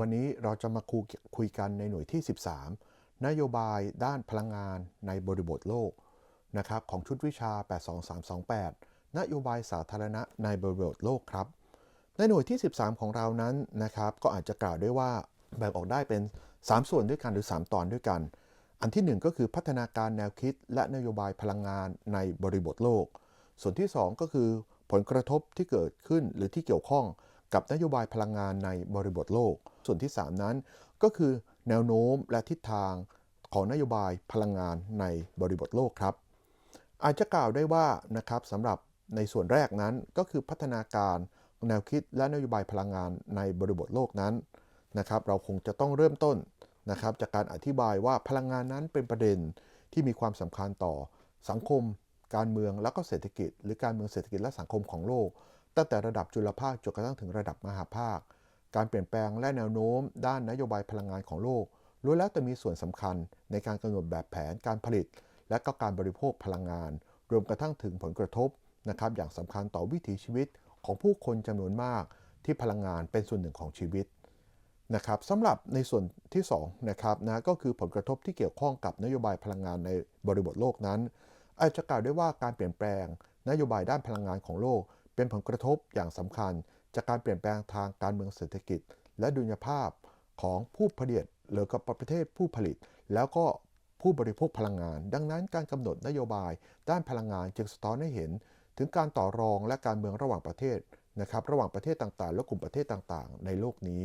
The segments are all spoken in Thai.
วันนี้เราจะมาคุยคุยกันในหน่วยที่ 13 นโยบายด้านพลังงานในบริบทโลกนะครับของชุดวิชา 82328 นโยบายสาธารณะในบริบทโลกครับ ในหน่วยที่ 13 ของเรานั้นนะครับ ก็อาจจะกล่าวได้ว่าแบ่งออกได้เป็น 3 ส่วนด้วยกันหรือ 3 ตอนด้วยกัน อันที่ 1 ก็คือพัฒนาการแนวคิดและนโยบายพลังงานในบริบทโลก ส่วนที่ 2 ก็คือผลกระทบที่เกิดขึ้นหรือที่เกี่ยวข้อง กับนโยบายพลังงานในบริบทโลก ส่วนที่ 3 นั้น ก็คือแนวโน้มและทิศทางของนโยบายพลังงานในบริบทโลกครับ อาจจะกล่าวได้ว่านะครับสำหรับในส่วนแรกนั้นก็คือพัฒนาการแนวคิดและนโยบายพลังงานในบริบทโลกนั้นนะครับ เราคงจะต้องเริ่มต้นนะครับ จากการอธิบายว่าพลังงานนั้นเป็นประเด็นที่มีความสำคัญต่อสังคม การเมืองและก็เศรษฐกิจ หรือการเมืองเศรษฐกิจและสังคมของโลก ตั้งแต่ระดับจุลภาคจนกระทั่งถึงระดับมหาภาค การเปลี่ยนแปลงและแนวโน้ม ด้านนโยบายพลังงานของโลกล้วนแล้วแต่มีส่วนสำคัญในการกำหนดแบบแผนการผลิต และก็การบริโภคพลังงาน รวมกระทั่งถึงผลกระทบนะครับอย่างสำคัญต่อวิถีชีวิตของผู้คนจำนวนมากที่พลังงานเป็นส่วนหนึ่งของชีวิตนะครับสำหรับในส่วนที่2นะครับนะก็คือผลกระทบที่เกี่ยวข้องกับนโยบายพลังงานในบริบทโลกนั้น อาจจะกล่าวได้ว่าการเปลี่ยนแปลง นโยบายด้านพลังงานของโลก เป็นผลกระทบอย่างสำคัญจากการเปลี่ยนแปลงทางการเมืองเศรษฐกิจ และดุลยภาพของผู้ผลิตหรือกับประเทศผู้ผลิต แล้วก็ผู้บริโภคพลังงาน ดังนั้นการกำหนดนโยบายด้านพลังงานจึงสะท้อนให้เห็น ถึงการต่อรองและการเมืองระหว่างประเทศนะครับระหว่างประเทศต่างๆ และกลุ่มประเทศต่างๆ ในโลกนี้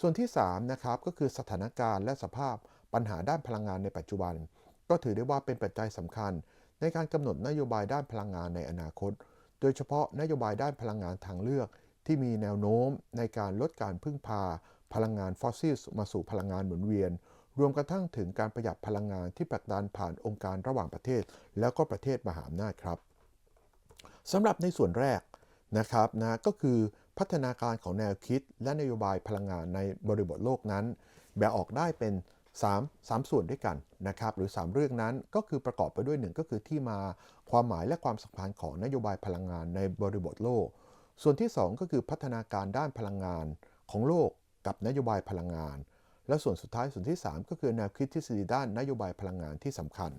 ส่วนที่3นะครับก็คือสถานการณ์และสภาพปัญหาด้านพลังงานในปัจจุบัน ก็ถือได้ว่าเป็นปัจจัยสำคัญ ในการกำหนดนโยบายด้านพลังงานในอนาคต โดยเฉพาะนโยบายด้านพลังงานทางเลือก ที่มีแนวโน้มในการลดการพึ่งพา พลังงานฟอสซิลมาสู่พลังงานหมุนเวียน รวมกระทั่งถึงการประหยัดพลังงานที่ผลักดันผ่านองค์การระหว่างประเทศ แล้วก็ประเทศมหาอำนาจครับสำหรับในส่วนแรกนะครับนะก็คือพัฒนาการของแนวคิดและนโยบายพลังงานในบริบทโลกนั้น แบ่งออกได้เป็น 3 3 ส่วนด้วยกันนะครับหรือ 3 เรื่องนั้นก็คือประกอบไปด้วยหนึ่งก็คือที่มาความหมายและความสัมพันธ์ของนโยบายพลังงานในบริบทโลก ส่วนที่ 2 ก็คือพัฒนาการด้านพลังงานของโลกกับนโยบายพลังงาน และส่วนสุดท้ายส่วนที่ 3 ก็คือแนวคิดทฤษฎีด้านนโยบายพลังงานที่สำคัญ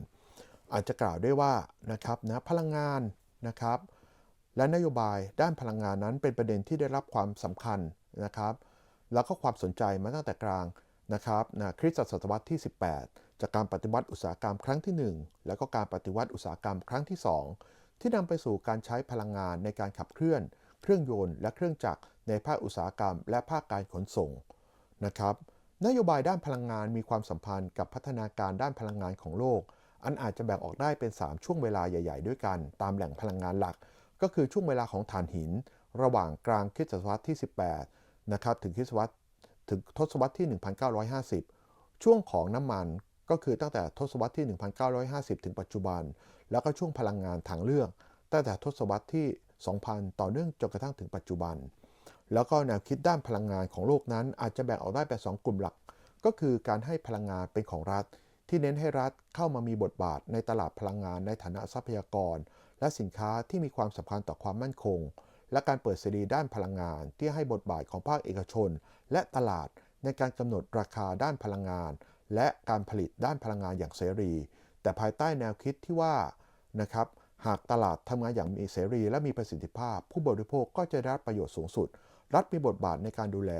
อาจจะกล่าวได้ว่านะครับนะพลังงานนะครับและนโยบายด้านพลังงานนั้นเป็นประเด็นที่ได้รับความสำคัญนะครับ แล้วก็ความสนใจมาตั้งแต่กลาง นะครับนะคริสตศตวรรษที่ 18 จากการปฏิวัติอุตสาหกรรมครั้งที่ 1 แล้วก็การปฏิวัติอุตสาหกรรมครั้งที่ 2 ที่นำไปสู่การใช้พลังงานในการขับเคลื่อน เครื่องยนต์และเครื่องจักรในภาคอุตสาหกรรม และภาคการขนส่งนะครับนโยบายด้านพลังงานมีความสัมพันธ์กับพัฒนาการด้านพลังงานของโลก อันอาจจะแบ่งออกได้เป็น 3 ช่วงเวลาใหญ่ ๆ ด้วยกัน ตามแหล่งพลังงานหลัก ก็คือช่วงเวลาของถ่านหิน ระหว่างกลางคริสตศตวรรษที่ 18 นะครับ ถึงคริสตศตวรรษ ถึงทศวรรษที่ 1950 ช่วงของน้ำมันก็คือตั้งแต่ทศวรรษที่ 1950 ถึงปัจจุบัน แล้วก็ช่วงพลังงานทางเลือก ตั้งแต่ทศวรรษที่ 2000 ต่อเนื่องจนกระทั่งถึงปัจจุบัน แล้วก็แนวคิดด้านพลังงานของโลกนั้น อาจจะแบ่งออกได้เป็น2กลุ่มหลัก ก็คือการให้พลังงานเป็นของรัฐ ที่เน้นให้รัฐเข้ามามีบทบาทในตลาดพลังงานในฐานะทรัพยากร และสินค้าที่มีความสำคัญต่อความมั่นคง และการเปิดเสรีด้านพลังงาน ที่ให้บทบาทของภาคเอกชน และตลาดในการกำหนดราคาด้านพลังงาน และการผลิตด้านพลังงานอย่างเสรี แต่ภายใต้แนวคิดที่ว่านะครับหากตลาดทำงานอย่างมีเสรี และมีประสิทธิภาพ ผู้บริโภคก็จะได้รับประโยชน์สูงสุด รัฐมีบทบาทในการดูแล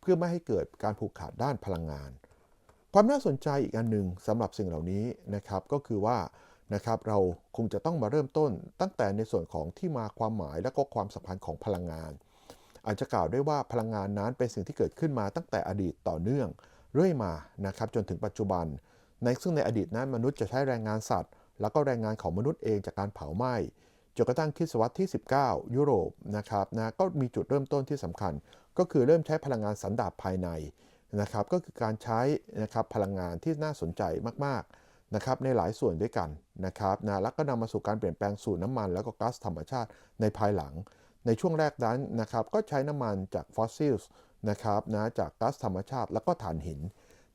เพื่อไม่ให้เกิดการผูกขาดด้านพลังงาน ความน่าสนใจอีกอันหนึ่งสำหรับสิ่งเหล่านี้นะครับก็คือว่า นะครับเราคงจะต้องมาเริ่มต้นตั้งแต่ในส่วนของที่มาความหมายและก็ความสัมพันธ์ของพลังงาน อาจจะกล่าวได้ว่าพลังงานนั้นเป็นสิ่งที่เกิดขึ้นมาตั้งแต่อดีตต่อเนื่อง เรื่อยมานะครับจนถึงปัจจุบัน ในซึ่งในอดีตนั้นมนุษย์จะใช้แรงงานสัตว์ แล้วก็แรงงานของมนุษย์เองจากการเผาไหม้จนกระทั่งคริสตศตวรรษที่ 19 ยุโรปนะครับนะก็มีจุดเริ่มต้นที่สำคัญ ก็คือเริ่มใช้พลังงานสันดาปภายในนะครับก็คือการใช้นะครับพลังงานที่น่าสนใจมากๆ นะครับในหลายส่วนด้วยกันนะครับนะแล้วก็นำมาสู่การเปลี่ยนแปลงสู่น้ำมัน แล้วก็ก๊าซธรรมชาติในภายหลัง ในช่วงแรกนั้นนะครับก็ใช้น้ำมันจากฟอสซิลส์นะครับนะจากก๊าซธรรมชาติแล้วก็ถ่านหิน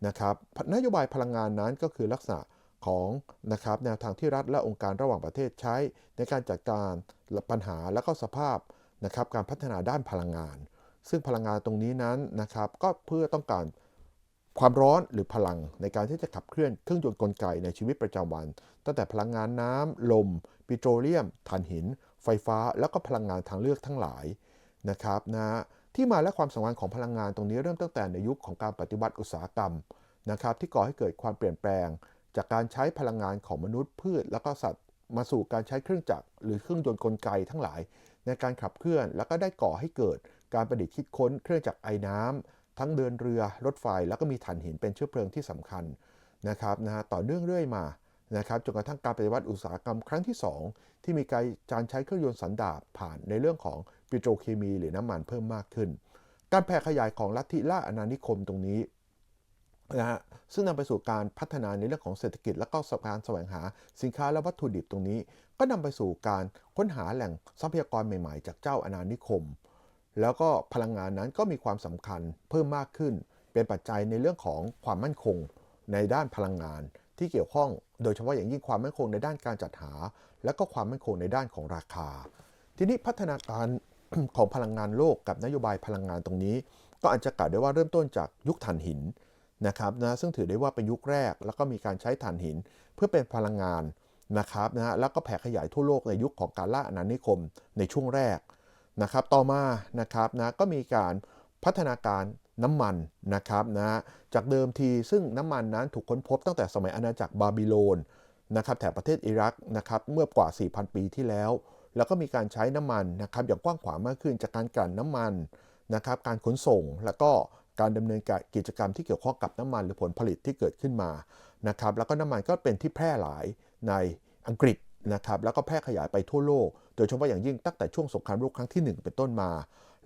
นะครับนโยบายพลังงานนั้นก็คือลักษณะของนะครับแนวทางที่รัฐและองค์การระหว่างประเทศใช้ ในการจัดการปัญหาและก็สภาพนะครับการพัฒนาด้านพลังงาน ซึ่งพลังงานตรงนี้นั้นนะครับก็เพื่อต้องการ ความร้อนหรือพลังในการที่จะขับเคลื่อนเครื่องยนต์กลไกในชีวิตประจำวัน ตั้งแต่พลังงานน้ำลม ปิโตรเลียมถ่านหิน ไฟฟ้า แล้วก็พลังงานทางเลือกทั้งหลายนะครับนะที่มาและความสำคัญของพลังงานตรงนี้เริ่มตั้งแต่ในยุคของการปฏิวัติอุตสาหกรรมนะครับที่ก่อให้เกิดความเปลี่ยนแปลง จากการใช้พลังงานของมนุษย์พืช แล้วก็สัตว์ มาสู่การใช้เครื่องจักรหรือเครื่องยนต์กลไกทั้งหลาย ในการขับเคลื่อนแล้วก็ได้ก่อให้เกิดการประดิษฐ์คิดค้นเครื่องจักรไอ้น้ำ ทั้งเดินเรือรถไฟแล้วก็มีถ่านหินเป็นเชื้อเพลิงที่สำคัญนะครับนะฮะต่อเนื่องเรื่อยมานะครับจนกระทั่งการปฏิวัติอุตสาหกรรมครั้งที่ 2 ที่มีการใช้เครื่องยนต์สันดาปผ่านในเรื่องของปิโตรเคมีหรือน้ำมันเพิ่มมากขึ้น การแพร่ขยายของลัทธิล่าอาณานิคมตรงนี้นะฮะซึ่งนำไปสู่การพัฒนาในเรื่องของเศรษฐกิจ และก็การแสวงหาสินค้าและวัตถุดิบตรงนี้ ก็นำไปสู่การค้นหาแหล่งทรัพยากรใหม่ๆ จากเจ้าอาณานิคม แล้วก็พลังงานนั้นก็มีความสำคัญเพิ่มมากขึ้น เป็นปัจจัยในเรื่องของความมั่นคงในด้านพลังงานที่เกี่ยวข้องโดยเฉพาะอย่างยิ่งความมั่นคงในด้านการจัดหา และก็ความมั่นคงในด้านของราคา ทีนี้พัฒนาการของพลังงานโลกกับนโยบายพลังงานตรงนี้ ก็อาจจะกล่าวได้ว่าเริ่มต้นจากยุคถ่านหินนะครับนะซึ่งถือได้ว่าเป็นยุคแรก แล้วก็มีการใช้ถ่านหิน เพื่อเป็นพลังงานนะครับนะแล้วก็แผ่ขยายทั่วโลกในยุคของการล่าอาณานิคมในช่วงแรก นะครับต่อมานะครับนะก็มีการพัฒนาการน้ำมันนะครับนะจากเดิมทีซึ่งน้ำมันนั้นถูกค้นพบตั้งแต่สมัยอาณาจักรบาบิโลนนะครับแถบประเทศอิรักนะครับเมื่อกว่า 4,000 ปีที่แล้ว แล้วก็มีการใช้น้ำมันนะครับอย่างกว้างขวางมากขึ้นจากการกลั่นน้ำมันนะครับการขนส่งแล้วก็การดำเนินการกิจกรรมที่เกี่ยวข้องกับน้ำมันหรือผลผลิตที่เกิดขึ้นมานะครับแล้วก็น้ำมันก็เป็นที่แพร่หลายในอังกฤษ นะครับแล้วก็แพร่ขยายไปทั่วโลก โดยเฉพาะอย่างยิ่งตั้งแต่ช่วงสงครามโลกครั้งที่ 1 เป็นต้นมา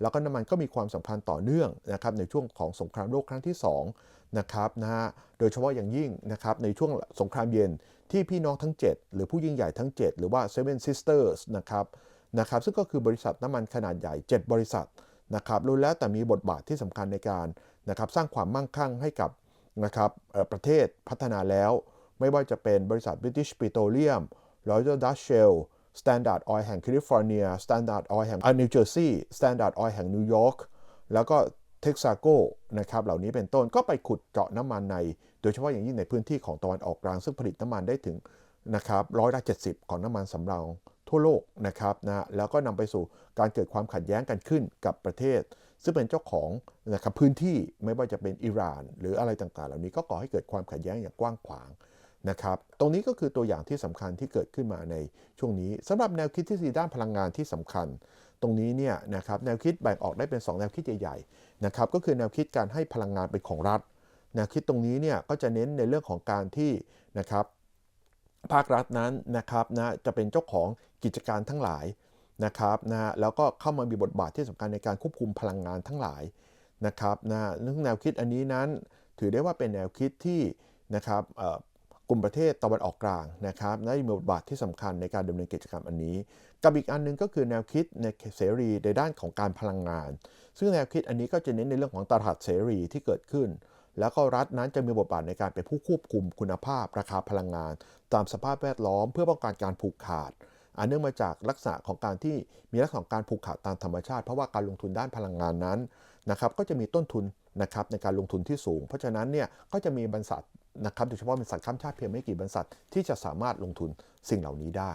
แล้วก็น้ำมันก็มีความสัมพันธ์ต่อเนื่องนะครับในช่วงของสงครามโลกครั้งที่2นะครับนะฮะโดยเฉพาะอย่างยิ่งนะครับในช่วงสงครามเย็นที่พี่น้องทั้ง 7 หรือผู้ยิ่งใหญ่ทั้ง 7 หรือว่า Seven Sisters นะครับนะครับซึ่งก็คือบริษัทน้ำมันขนาดใหญ่ 7 บริษัทนะครับรู้แล้วแต่มีบทบาทที่สำคัญในการนะครับสร้างความมั่งคั่งให้กับนะครับประเทศพัฒนาแล้ว ไม่ว่าจะเป็นบริษัท British Petroleum Royal Dutch Shell Standard Oil แห่งแคลิฟอร์เนีย Standard Oil แห่งนิวเจอร์ซีย์ Standard Oil แห่งนิวยอร์กแล้วก็เท็กซัสโกนะครับเหล่านี้เป็นต้นก็ไปขุดเจาะน้ำมันใน โดยเฉพาะอย่างยิ่งในพื้นที่ของตะวันออกกลางซึ่งผลิตน้ำมันได้ถึงนะครับร้อยละ70ของน้ำมันสำรองทั่วโลกนะครับนะแล้วก็นำไปสู่การเกิดความขัดแย้งกันขึ้นกับประเทศ ซึ่งเป็นเจ้าของนะครับพื้นที่ไม่ว่าจะเป็นอิหร่าน หรืออะไรต่างๆ เหล่านี้ก็ก่อให้เกิดความขัดแย้งอย่างกว้างขวาง นะครับ ตรงนี้ก็คือตัวอย่างที่สำคัญที่เกิดขึ้นมาในช่วงนี้สำหรับแนวคิดที่สีด้านพลังงานที่สำคัญ ตรงนี้เนี่ยนะครับแนวคิดแบ่งออกได้เป็น 2 แนวคิดใหญ่ๆนะครับก็คือแนวคิดการให้พลังงานเป็นของรัฐ แนวคิดตรงนี้เนี่ยก็จะเน้นในเรื่องของการที่นะครับภาครัฐนั้นนะครับนะจะเป็นเจ้าของกิจการทั้งหลายนะครับนะแล้วก็เข้ามามีบทบาทที่สำคัญในการควบคุมพลังงานทั้งหลายนะครับนะเรื่องแนวคิดอันนี้นั้นถือได้ว่าเป็นแนวคิดที่นะครับ กลุ่มประเทศตะวันออกกลางนะครับได้มีบทบาทที่สำคัญในการดำเนินกิจกรรมอันนี้ กับอีกอันนึงก็คือแนวคิดในเสรีในด้านของการพลังงาน ซึ่งแนวคิดอันนี้ก็จะเน้นในเรื่องของตลาดเสรีที่เกิดขึ้น แล้วก็รัฐนั้นจะมีบทบาทในการเป็นผู้ควบคุมคุณภาพ ราคาพลังงาน ตามสภาพแวดล้อม เพื่อป้องกันการผูกขาดอันเนื่องมาจากลักษณะของการที่มีลักษณะของการผูกขาดตามธรรมชาติ เพราะว่าการลงทุนด้านพลังงานนั้นนะครับก็จะมีต้นทุนนะครับในการลงทุนที่สูง เพราะฉะนั้นเนี่ยก็จะมีบริษัท นะครับโดยเฉพาะบริษัทข้ามชาติเพียงไม่กี่บริษัทที่จะสามารถลงทุนสิ่งเหล่านี้ได้